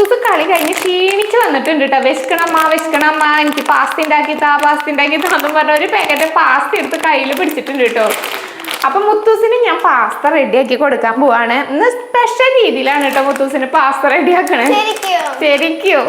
മുത്തൂസ് കളി കഴിഞ്ഞ് ക്ഷീണിച്ച് വന്നിട്ടുണ്ട് കേട്ടോ വിശക്കണമ്മ വിശക്കണമ്മ. എനിക്ക് പാസ്ത ഉണ്ടാക്കി താ പാസ്ത ഉണ്ടാക്കി താന്നും പറഞ്ഞ ഒരു പാക്കറ്റ് പാസ്ത എടുത്ത് കയ്യിൽ പിടിച്ചിട്ടുണ്ട് കേട്ടോ അപ്പം മുത്തൂസിന് ഞാൻ പാസ്ത റെഡിയാക്കി കൊടുക്കാൻ പോവാണ്. ഇന്ന് സ്പെഷ്യൽ രീതിയിലാണ് കേട്ടോ മുത്തൂസിന് പാസ്ത റെഡിയാക്കണേ ശരിക്കും.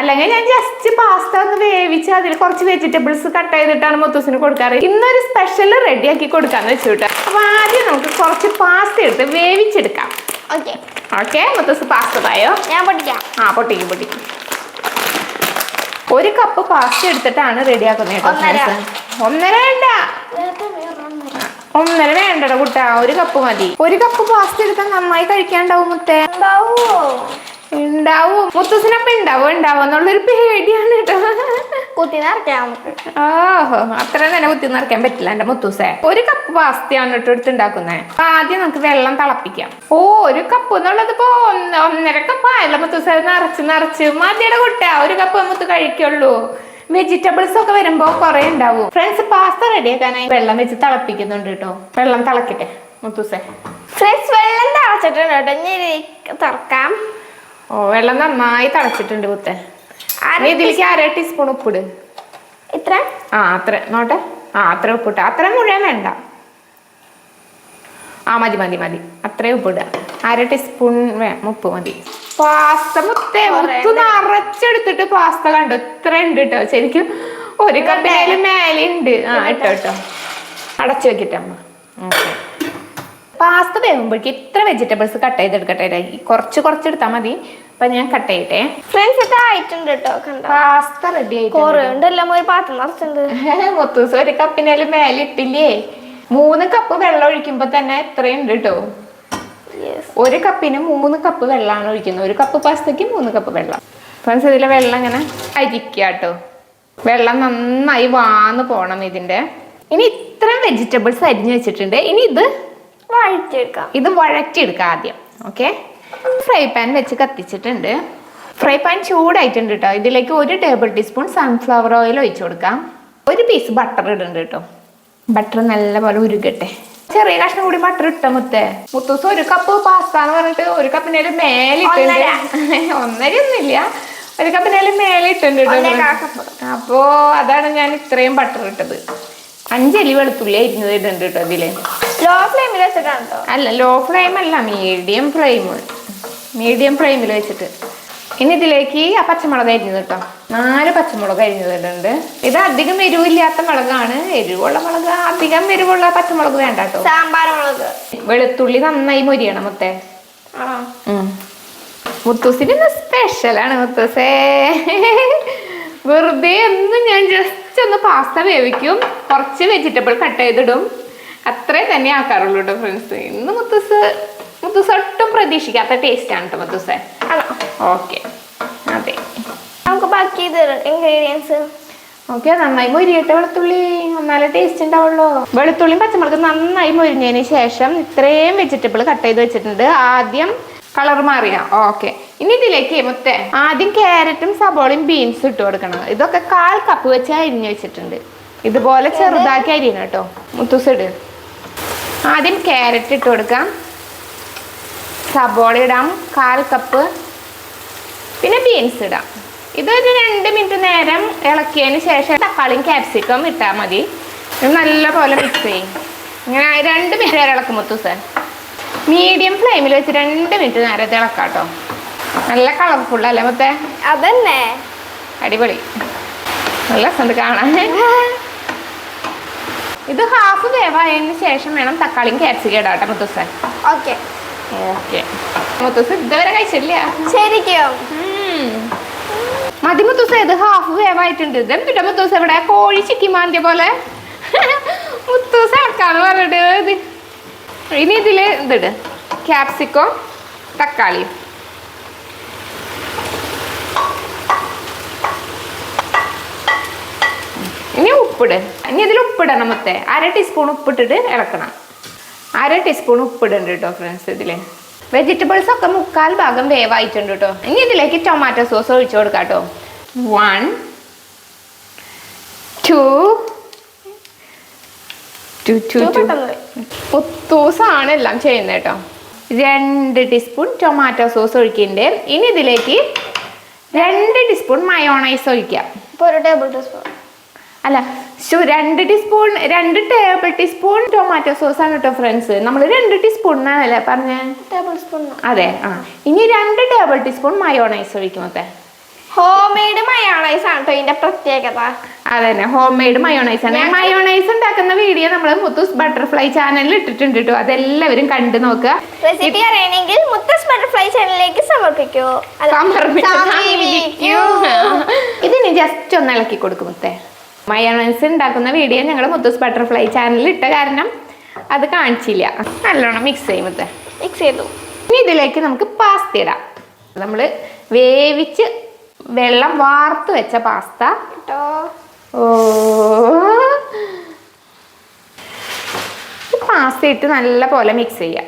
അല്ലെങ്കിൽ ഞാൻ ജസ്റ്റ് പാസ്ത ഒന്ന് വേവിച്ച് അതിൽ കുറച്ച് വെജിറ്റബിൾസ് കട്ട് ചെയ്തിട്ടാണ് മുത്തൂസിന് കൊടുക്കാറ്. ഇന്നൊരു സ്പെഷ്യൽ റെഡിയാക്കി കൊടുക്കാന്ന് വെച്ചു കേട്ടോ അപ്പം ആദ്യം നമുക്ക് കുറച്ച് പാസ്ത എടുത്ത് വേവിച്ചെടുക്കാം. ഓക്കെ ഓക്കെ മുത്തൂസ് പാസ്ത ഞാൻ പൊട്ടിക്കാം. ആ പൊട്ടിക്കും പൊട്ടിക്കും. ഒരു കപ്പ് പാസ്ത എടുത്തിട്ടാണ് റെഡിയാക്കുന്നത് കേട്ടോ. ഒന്നര. വേണ്ട. ഒന്നര. വേണ്ടട കുട്ടാ ഒരു കപ്പ് മതി. ഒരു കപ്പ് പാസ്ത എടുത്താൽ നന്നായി കഴിക്കാണ്ടാവും മുത്തേ. ഉണ്ടാവോ? ഉണ്ടാവും. മുത്തസിനപ്പം ഉണ്ടാവും? ഉണ്ടാവും എന്നുള്ളൊരു പേടിയാണ് കേട്ടോ. കുത്തി നിറയ്ക്കാം നമുക്ക് ഓഹോ അത്ര തന്നെ കുത്തി നിറയ്ക്കാൻ പറ്റില്ല എന്റെ മുത്തൂസേ. ഒരു കപ്പ് പാസ്തയാണ് കേട്ടോ എടുത്തുണ്ടാക്കുന്നത് അപ്പൊ ആദ്യം നമുക്ക് വെള്ളം തിളപ്പിക്കാം. ഓ ഒരു കപ്പ് എന്നുള്ളത് ഇപ്പൊ ഒന്നര കപ്പ് ആയല്ലോ മുത്തൂസേ. നിറച്ച് നിറച്ച്. മതിയുടെ കുട്ട ഒരു കപ്പ് മുത്ത് കഴിക്കുള്ളൂ. വെജിറ്റബിൾസ് ഒക്കെ വരുമ്പോ കുറെ ഉണ്ടാവും. ഫ്രണ്ട്സ് പാസ്ത റെഡിയാക്കാനായി വെള്ളം വെച്ച് തിളപ്പിക്കുന്നുണ്ട് കേട്ടോ. വെള്ളം തിളക്കട്ടെ മുത്തൂസേ. ഫ്രണ്ട്സ് വെള്ളം തിളച്ചിട്ടുണ്ട് കേട്ടോ. ഇത് തുറക്കാം. ഓ വെള്ളം നന്നായി തിളച്ചിട്ടുണ്ട് മുത്തേ. ഇതിലേക്ക് അര ടീസ്പൂൺ ഉപ്പിട്. ഇത്ര? ആ അത്ര. നോട്ടെ? ആ അത്ര ഉപ്പിട്ട. അത്ര മുഴുവൻ വേണ്ട. ആ മതി മതി മതി. അത്രയും ഉപ്പിടുക അര ടീസ്പൂൺ ഉപ്പ് മതി. പാസ്ത മുത്തേ മുത്ത് നിറച്ചെടുത്തിട്ട് പാസ്ത കണ്ടു? ഇത്ര ഉണ്ട് കേട്ടോ ശരിക്കും ഒരു കപ്പിലും മേലെ ഉണ്ട്. ആ ഇട്ടോ കേട്ടോ അടച്ചു വെക്കട്ടെ അമ്മ. ഓക്കെ. പാസ്ത വേകുമ്പോഴേക്ക് ഇത്ര വെജിറ്റബിൾസ് കട്ട് ചെയ്തെടുക്കട്ടെ? കുറച്ച് കുറച്ച് എടുത്താൽ മതി. അപ്പൊ ഞാൻ കട്ട് ചെയ്യട്ടെ. ഫ്രണ്ട്സ് ഇത് ആയിട്ടുണ്ട് കേട്ടോ പാസ്ത റെഡി ആയിട്ട് കുറേ ഉണ്ടല്ലോ ഒരു പാത്രം നിറച്ചിട്ടുണ്ട്. മുത്തൂസ് ഒരു കപ്പിനാലും മേലെ ഇട്ടില്ലേ? മൂന്ന് കപ്പ് വെള്ളം ഒഴിക്കുമ്പോ തന്നെ എത്രയുണ്ട് കേട്ടോ ഒരു കപ്പിന് മൂന്ന് കപ്പ് വെള്ളമാണ് ഒഴിക്കുന്നത്. ഒരു കപ്പ് പാസ്തയ്ക്ക് മൂന്ന് കപ്പ് വെള്ളം. ഫ്രണ്ട്സ് ഇതിലെ വെള്ളം ഇങ്ങനെ അരിക്കുക കേട്ടോ വെള്ളം നന്നായി വാന്ന് പോണം ഇതിന്റെ ഇനി ഇത്രയും വെജിറ്റബിൾസ് അരിഞ്ഞു വെച്ചിട്ടുണ്ട്. ഇനി ഇത് വഴറ്റിയെടുക്കാം. ഇത് വഴറ്റിയെടുക്കാം ആദ്യം. ഓക്കെ ഫ്രൈ പാൻ വെച്ച് കത്തിച്ചിട്ടുണ്ട്. ഫ്രൈ പാൻ ചൂടായിട്ടുണ്ട് കേട്ടോ ഇതിലേക്ക് ഒരു ടേബിൾ ടീസ്പൂൺ സൺഫ്ലവർ ഓയിൽ ഒഴിച്ചു കൊടുക്കാം. ഒരു പീസ് ബട്ടർ ഇടുന്നുണ്ട് കേട്ടോ ബട്ടർ നല്ലപോലെ ഉരുകട്ടെ. ചെറിയ കഷ്ണം കൂടി ബട്ടർ ഇട്ട മുത്തേ. മുത്തൂസ് ഒരു കപ്പ് പാസ്ത എന്ന് പറഞ്ഞിട്ട് ഒരു കപ്പിനേലും മേലെ ഇട്ടുണ്ട് ഒന്നര. ഒന്നുമില്ല ഒരു കപ്പിനേലും മേലെ കേട്ടോ അപ്പോ അതാണ് ഞാൻ ഇത്രയും ബട്ടർ ഇട്ടത്. അഞ്ചലി വെളുത്തുള്ളി അരിഞ്ഞത് ഇടുന്നുണ്ട് കേട്ടോ ഇതിൽ. ലോ ഫ്ലെയിമിൽ വെച്ചിട്ടാണ്? അല്ല ലോ ഫ്ലെയിം അല്ല മീഡിയം ഫ്ലെയിം മീഡിയം ഫ്ലെയിമിൽ വെച്ചിട്ട്. ഇനി ഇതിലേക്ക് ആ പച്ചമുളക് അരിഞ്ഞത് കേട്ടോ. നാല് പച്ചമുളക് അരിഞ്ഞതിട്ടുണ്ട് ഇത് അധികം എരിവില്ലാത്ത മുളകാണ്. എരിവുള്ള മുളക് അധികം എരിവുള്ള പച്ചമുളക് വേണ്ട കേട്ടോ. സാമ്പാർ മുളക്. വെളുത്തുള്ളി നന്നായി മൊരിയണം മുത്തേ. മുത്തൂസിന് ഇന്ന് സ്പെഷ്യലാണ് മുത്തൂസേ. വെറുതെ ഒന്നും ഞാൻ ജസ്റ്റ് ഒന്ന് പാസ്ത വേവിക്കും. കുറച്ച് വെജിറ്റബിൾ കട്ട് ചെയ്തിടും. അത്രേ തന്നെ ആക്കാറുള്ളൂ കേട്ടോ ഫ്രണ്ട്സ് ഇന്ന് മുത്തൂസ് മുത്തൂസ് ഒട്ടും പ്രതീക്ഷിക്കാത്ത ടേസ്റ്റ് ആണ് കേട്ടോ മുത്തൂസ. ആണോ? ഓക്കെ അതെ. നമുക്ക് ബാക്കി ഇത് ഇൻഗ്രീഡിയൻസ് ഓക്കെ നന്നായി മൊരിയട്ടെ വെളുത്തുള്ളി. നല്ല ടേസ്റ്റ് ഉണ്ടാവുള്ളൂ. വെളുത്തുള്ളിയും പച്ചമുളക് നന്നായി മൊരിഞ്ഞതിന് ശേഷം ഇത്രയും വെജിറ്റബിൾ കട്ട് ചെയ്ത് വെച്ചിട്ടുണ്ട്. ആദ്യം കളർ മാറിയ. ഓക്കെ ഇനി ഇതിലേക്ക് മുത്തേ ആദ്യം ക്യാരറ്റും സബോളയും ബീൻസും ഇട്ട് കൊടുക്കണം. ഇതൊക്കെ കാൽ കപ്പ് വെച്ച് അരിഞ്ഞു വെച്ചിട്ടുണ്ട്. ഇതുപോലെ ചെറുതാക്കി അരിയണം കേട്ടോ മുത്തൂസ് ഇട്. ആദ്യം ക്യാരറ്റ് ഇട്ട് കൊടുക്കാം. സബോള ഇടാം കാൽ കപ്പ് പിന്നെ ബീൻസ് ഇടാം. ഇതൊരു രണ്ട് മിനിറ്റ് നേരം ഇളക്കിയതിന് ശേഷം തക്കാളിയും ക്യാപ്സിക്കം ഇട്ടാൽ മതി. ഇത് നല്ലപോലെ മിക്സ് ചെയ്യും. ഇങ്ങനെ രണ്ട് മിനിറ്റ് നേരം ഇളക്കും മൊത്തം സാർ മീഡിയം ഫ്ലെയിമിൽ വെച്ച് രണ്ട് മിനിറ്റ് നേരത്തെ ഇളക്കാം കേട്ടോ നല്ല കളർഫുൾ അല്ലേ മൊത്തം? അതന്നെ. അടിപൊളി. നല്ല രസമുണ്ട് കാണാൻ. ഇത് ഹാഫ് വേവായതിന് ശേഷം വേണം തക്കാളിയും ക്യാപ്സിക്കം ഇടാം കേട്ടോ Muthu sir okay okay. Muthus ഇതുവരെ കഴിച്ചില്ല ശരിക്കും. ഉം. മതി മുത്തൂസ ഇത് ഹാഫ് വേവായിട്ടുണ്ട് ഇതെന്തിട്ടാ മുത്തൂസ ഇവിടെ കോഴി ചിക്കി മാന്തിയ പോലെ? മുത്തൂസ ഇറക്കാന്ന് പറഞ്ഞിട്ട് ഇത് ഇനി ഇതിൽ ഇതിട് ക്യാപ്സിക്കോ തക്കാളി. ഇനി ഉപ്പിട്. ഇനി ഇതിൽ ഉപ്പിടണം മുത്തേ. അര ടീസ്പൂൺ ഉപ്പിട്ടിട്ട് ഇളക്കണം. അര ടീസ്പൂൺ ഉപ്പിടുന്നുണ്ട് കേട്ടോ ഫ്രണ്ട്സ് ഇതിൽ വെജിറ്റബിൾസ് ഒക്കെ മുക്കാൽ ഭാഗം വേവായിട്ടുണ്ട് കേട്ടോ ഇനി ഇതിലേക്ക് ടൊമാറ്റോ സോസ് ഒഴിച്ചു കൊടുക്കാം കേട്ടോ വൺ ടു ടു പുത്തൂസാണ് എല്ലാം ചെയ്യുന്നത് കേട്ടോ രണ്ട് ടീസ്പൂൺ ടൊമാറ്റോ സോസ് ഒഴിക്കുന്നുണ്ട്. ഇനി ഇതിലേക്ക് രണ്ട് ടീസ്പൂൺ മയോണൈസ് ഒഴിക്കാം. ഇപ്പോൾ ഒരു ടേബിൾ ടീസ്പൂൺ അല്ല ശു രണ്ട് ടീസ്പൂൺ രണ്ട് ടേബിൾ ടീസ്പൂൺ ടൊമാറ്റോ സോസ് ആണ് കേട്ടോ ഫ്രണ്ട്സ് നമ്മൾ രണ്ട് ടീസ്പൂൺ എന്നാണല്ലേ പറഞ്ഞേ? ടേബിൾ സ്പൂൺ അതെ ആ. ഇനി രണ്ട് ടേബിൾ ടീസ്പൂൺ മയോണൈസ് ഒഴിക്കുമത്തെ ഹോം മെയ്ഡ് മയോണൈസ് ആണ് കേട്ടോ ഇതിന്റെ പ്രത്യേകത. അതന്നെ ഹോം മെയ്ഡ് മയോണൈസ് ആണ് മയോണൈസ് ഉണ്ടാക്കുന്ന വീഡിയോ നമ്മൾ മുത്തൂസ് ബട്ടർഫ്ലൈ ചാനലിൽ ഇട്ടിട്ടുണ്ട് കേട്ടോ അതെല്ലാവരും കണ്ടു നോക്കുക. റെസിപ്പി അറിയണമെങ്കിൽ മുത്തസ് ബട്ടർഫ്ലൈ ചാനലിലേക്ക് സമർപ്പിക്കൂ. സമർപ്പിക്കൂ. ഇതിന് ജസ്റ്റ് ഒന്ന് ഇളക്കി കൊടുക്കും മുത്തേ. മയോണൈസ് ഉണ്ടാക്കുന്ന വീഡിയോ ഞങ്ങൾ മുത്തൂസ് ബട്ടർഫ്ലൈ ചാനലിൽ ഇട്ട കാരണം അത് കാണിച്ചില്ല. നല്ലോണം മിക്സ് ചെയ്യും മുത്തേ മിക്സ് ചെയ്തു. ഇനി ഇതിലേക്ക് നമുക്ക് പാസ്ത ഇടാം. നമ്മൾ വേവിച്ച് വെള്ളം വാർത്ത് വെച്ച പാസ്ത കേട്ടോ ഓ. പാസ്ത ഇട്ട് നല്ല പോലെ മിക്സ് ചെയ്യാം.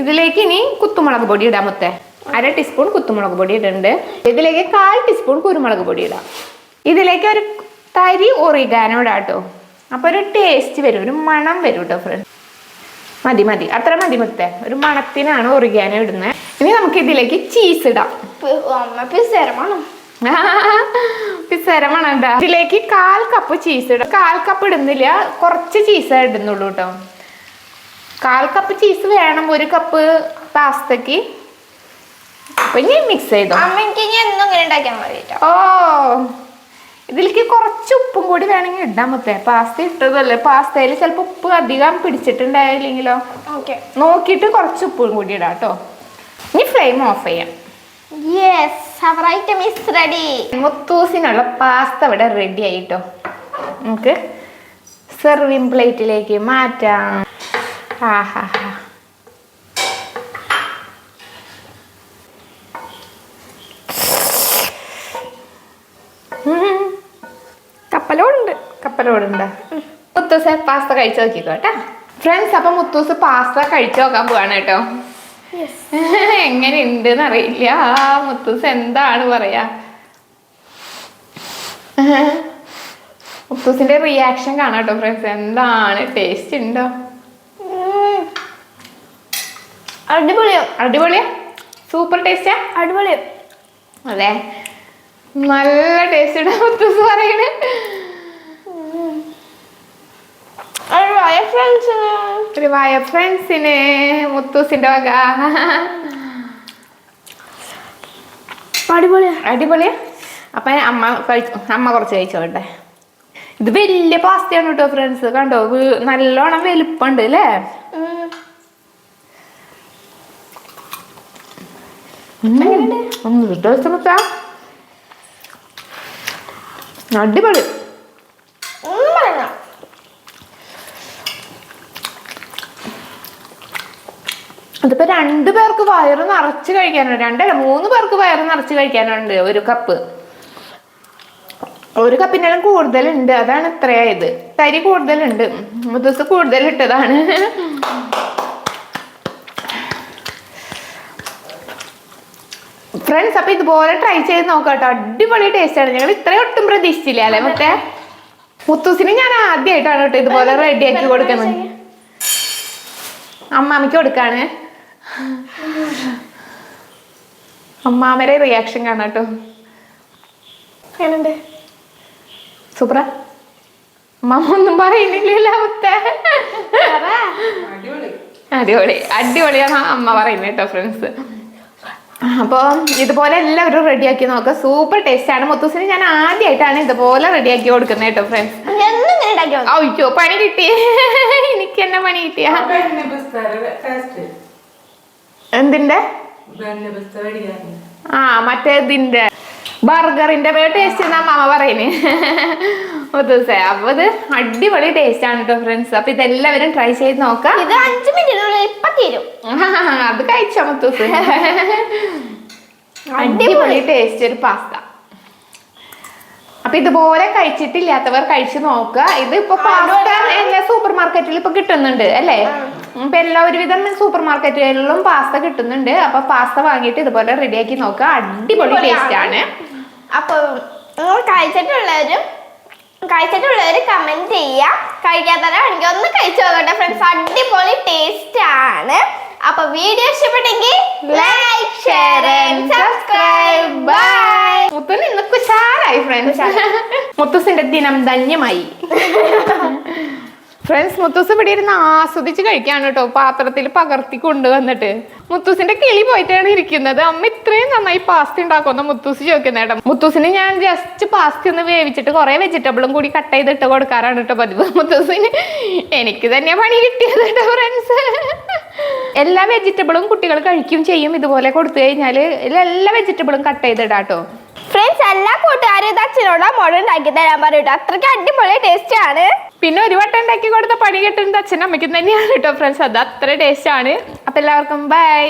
ഇതിലേക്ക് ഇനി കുത്തുമുളക് പൊടി ഇടാം മുത്തേ. അര ടീസ്പൂൺ കുത്തുമുളക് പൊടി ഇടുന്നുണ്ട് ഇതിലേക്ക് കാൽ ടീസ്പൂൺ കുരുമുളക് പൊടി ഇടാം. ഇതിലേക്ക് ഒരു തരി ഒറിഗാനോ ഇടാം കേട്ടോ അപ്പൊ ഒരു ടേസ്റ്റ് വരും ഒരു മണം വരും കേട്ടോ ഫ്രണ്ട്സ് മതി മതി. അത്ര മതി മുത്തേ. ഒരു മണത്തിനാണ് ഒറിഗാനോ ഇടുന്നത് ഇനി നമുക്ക് ഇതിലേക്ക് ചീസ് ഇടാം. പി- അമ്മ പിസേരമാണോ പിസരമാണ് ഉണ്ടാ ഇതിലേക്ക് കാൽ കപ്പ് ചീസ് ഇടും. കാൽ കപ്പ് ഇടുന്നില്ല കുറച്ച് ചീസ് ഇടുന്നുള്ളൂ കേട്ടോ കാൽ കപ്പ് ചീസ് വേണം ഒരു കപ്പ് പാസ്തക്ക് അപ്പൊ ഇനി മിക്സ് ചെയ്തോ. അമ്മ എനിക്ക് ഇനി എന്നും ഇങ്ങനെ ഉണ്ടാക്കാൻ മതി ഓ. ഇതിലേക്ക് കുറച്ച് ഉപ്പും കൂടി വേണമെങ്കിൽ ഇടാൻ മുത്തേ പാസ്ത ഇട്ടതല്ലേ? പാസ്തയിൽ ചിലപ്പോൾ ഉപ്പ് അധികം പിടിച്ചിട്ടുണ്ടായില്ലെങ്കിലോ? ഓക്കെ നോക്കിയിട്ട് കുറച്ച് ഉപ്പും കൂടി ഇടാം കേട്ടോ. ഇനി ഫ്ലെയിം ഓഫ് ചെയ്യാം. Yes our item is ready മുത്തൂസിനുള്ള pasta ഇവിടെ റെഡി ആയിട്ടോ നമുക്ക് സെർവിങ് പ്ലേറ്റിലേക്ക് മാറ്റാം. ആഹാ. കപ്പലോടുണ്ട് മുത്തൂസ് പാസ്ത കഴിച്ചു നോക്കിക്കോ കേട്ടോ ഫ്രണ്ട്സ് അപ്പൊ മുത്തൂസ് പാസ്ത കഴിച്ചു നോക്കാൻ പോവാണ് കേട്ടോ എങ്ങനെയുണ്ട് അറിയില്ല. ആ മുത്തൂസ് എന്താണ് പറയാ? മുത്തൂസിന്റെ റിയാക്ഷൻ കാണാം കേട്ടോ ഫ്രണ്ട്സ് എന്താണ്? ടേസ്റ്റ് ഉണ്ടോ? അടിപൊളിയോ. അടിപൊളിയാ? സൂപ്പർ ടേസ്റ്റാ അടിപൊളിയോ. അതെ നല്ല ടേസ്റ്റ് ഉണ്ടോ മുത്തൂസ് പറയണേ? അടിപൊളിയ ഫ്രണ്ട്സിന് ഒരു വായ ഫ്രണ്ട്സിന് മുത്തൂസിന്റെ വക. അടിപൊളിയാ. അടിപൊളിയാ. അപ്പൊ അമ്മ കഴിച്ചു അമ്മ കുറച്ച് കഴിച്ചോട്ടെ. ഇത് വലിയ പാസ്തയാണ് കേട്ടോ ഫ്രണ്ട്സ് കണ്ടോ? നല്ലോണം വലുപ്പമുണ്ട് അല്ലേ അടിപൊളി ഒന്നും പറയണ്ട ഇതിപ്പോ രണ്ടു പേർക്ക് വയറ് നിറച്ച് കഴിക്കാനുണ്ട്. രണ്ടല്ല മൂന്ന് പേർക്ക് വയറ് നിറച്ച് കഴിക്കാനുണ്ട് ഒരു കപ്പ്. ഒരു കപ്പിനെല്ലാം കൂടുതലുണ്ട്. അതാണ് ഇത്രയായത്. തരി കൂടുതലുണ്ട്. കൂടുതൽ ഇട്ടതാണ് ഫ്രണ്ട്സ് അപ്പൊ ഇതുപോലെ ട്രൈ ചെയ്ത് നോക്കാട്ടോ. അടിപൊളി ടേസ്റ്റ് ആണ്. ഞങ്ങൾ ഇത്രയും ഒട്ടും പ്രതീക്ഷിച്ചില്ല അല്ലേ മറ്റേ? മുത്തൂസിന് ഞാൻ ആദ്യമായിട്ടാണ് കേട്ടോ ഇതുപോലെ റെഡിയാക്കി കൊടുക്കുന്നത്. അമ്മാമിക്ക് കൊടുക്കാണ്. അമ്മാമരെ റിയാക്ഷൻ കാണാട്ടോ കേട്ടോ. സൂപ്ര സൂപ്പറാ അമ്മാമ ഒന്നും പറയുന്നില്ലല്ലോ മുത്തേ അടിപൊളി. അടിപൊളിയാണ് അമ്മ പറയുന്നത് കേട്ടോ ഫ്രണ്ട്സ് അപ്പോൾ ഇതുപോലെ എല്ലാവരും റെഡിയാക്കി നോക്കുക സൂപ്പർ ടേസ്റ്റ് ആണ്. മുത്തൂസിന് ഞാൻ ആദ്യമായിട്ടാണ് ഇതുപോലെ റെഡിയാക്കി കൊടുക്കുന്നത് കേട്ടോ ഫ്രണ്ട്സ് അയ്യോ പണി കിട്ടി. എനിക്ക് എന്നെ പണി കിട്ടിയ. എന്തിന്റെ? ആ മറ്റേതിന്റെ ബർഗറിന്റെ ടേസ്റ്റ് എന്നാ മാമ പറയുന്നത് ദിവസം. അപ്പൊ ഇത് അടിപൊളി ടേസ്റ്റ് ആണ് കേട്ടോ ഫ്രണ്ട്സ് അപ്പൊ ഇതെല്ലാവരും ട്രൈ ചെയ്ത് നോക്കാം. ഇത് അഞ്ച് മിനിറ്റിനുള്ളിൽ ഇപ്പൊ തീരും. അത് കഴിച്ചോ മുത്തൂസ് അടിപൊളി. ടേസ്റ്റ് ഒരു പാസ്ത അപ്പൊ ഇതുപോലെ കഴിച്ചിട്ടില്ലാത്തവർ കഴിച്ചു നോക്കുക. ഇത് ഇപ്പൊ പാസ്ത എല്ലാ സൂപ്പർ മാർക്കറ്റിൽ ഇപ്പൊ കിട്ടുന്നുണ്ട് അല്ലേ? ഇപ്പൊ എല്ലാ ഒരുവിധം സൂപ്പർ മാർക്കറ്റുകളിലും പാസ്ത കിട്ടുന്നുണ്ട്. അപ്പൊ പാസ്ത വാങ്ങിയിട്ട് ഇതുപോലെ റെഡിയാക്കി നോക്കുക. അടിപൊളി ടേസ്റ്റ് ആണ്. അപ്പൊ കഴിച്ചിട്ടുള്ളവരും കഴിച്ചിട്ടുള്ളവർ കമന്റ് ചെയ്യാം. കഴിക്കാത്തവരാണെങ്കിൽ ഒന്ന് കഴിച്ചു നോക്കട്ടെ ഫ്രണ്ട്സ് അടിപൊളി ടേസ്റ്റ് ആണ്. അപ്പൊ വീഡിയോ ഇഷ്ടപ്പെട്ടെങ്കിൽ ലൈക്ക് ഷെയർ സബ്സ്ക്രൈബ് ബൈ ഇന്ന് കുശാലായി ഫ്രണ്ട്സ് മുത്തൂസിന്റെ ദിനം ധന്യമായി. ഫ്രണ്ട്സ് മുത്തൂസ് ഇവിടെ ഇരുന്ന് ആസ്വദിച്ച് കഴിക്കാണ് കേട്ടോ പാത്രത്തിൽ പകർത്തി കൊണ്ടുവന്നിട്ട്. മുത്തൂസിന്റെ കിളി പോയിട്ടാണ് ഇരിക്കുന്നത്. അമ്മ ഇത്രയും നന്നായി പാസ്ത ഉണ്ടാക്കുന്ന മുത്തൂസ് ചോദിക്കുന്നേട്ടം മുത്തൂസിന് ഞാൻ ജസ്റ്റ് പാസ്ത ഒന്ന് വേവിച്ചിട്ട് കുറെ വെജിറ്റബിളും കൂടി കട്ട് ചെയ്തിട്ട് കൊടുക്കാറാണ് കേട്ടോ പതിവ്. മുത്തൂസിന് എനിക്ക് തന്നെ പണി കിട്ടിയത് കേട്ടോ ഫ്രണ്ട്സ് എല്ലാ വെജിറ്റബിളും കുട്ടികൾ കഴിക്കും ചെയ്യും. ഇതുപോലെ കൊടുത്തു കഴിഞ്ഞാൽ എല്ലാ വെജിറ്റബിളും കട്ട്. ചെയ്തിടാട്ടോ ഫ്രണ്ട്സ് എല്ലാ കൂട്ടുകാരും ഇത് അച്ഛനോട് അമ്മോട് ഉണ്ടാക്കി തരാൻ പറയൂട്ടോ അത്രയ്ക്ക് അടിപൊളി ടേസ്റ്റ് ആണ്. പിന്നെ ഒരു വട്ടം ഉണ്ടാക്കി കൊടുത്ത പണി കിട്ടുന്നത് അച്ഛനും അമ്മയ്ക്കും തന്നെയാണ് കേട്ടോ ഫ്രണ്ട്സ് അത് അത്ര ടേസ്റ്റ് ആണ്. അപ്പൊ എല്ലാവർക്കും ബൈ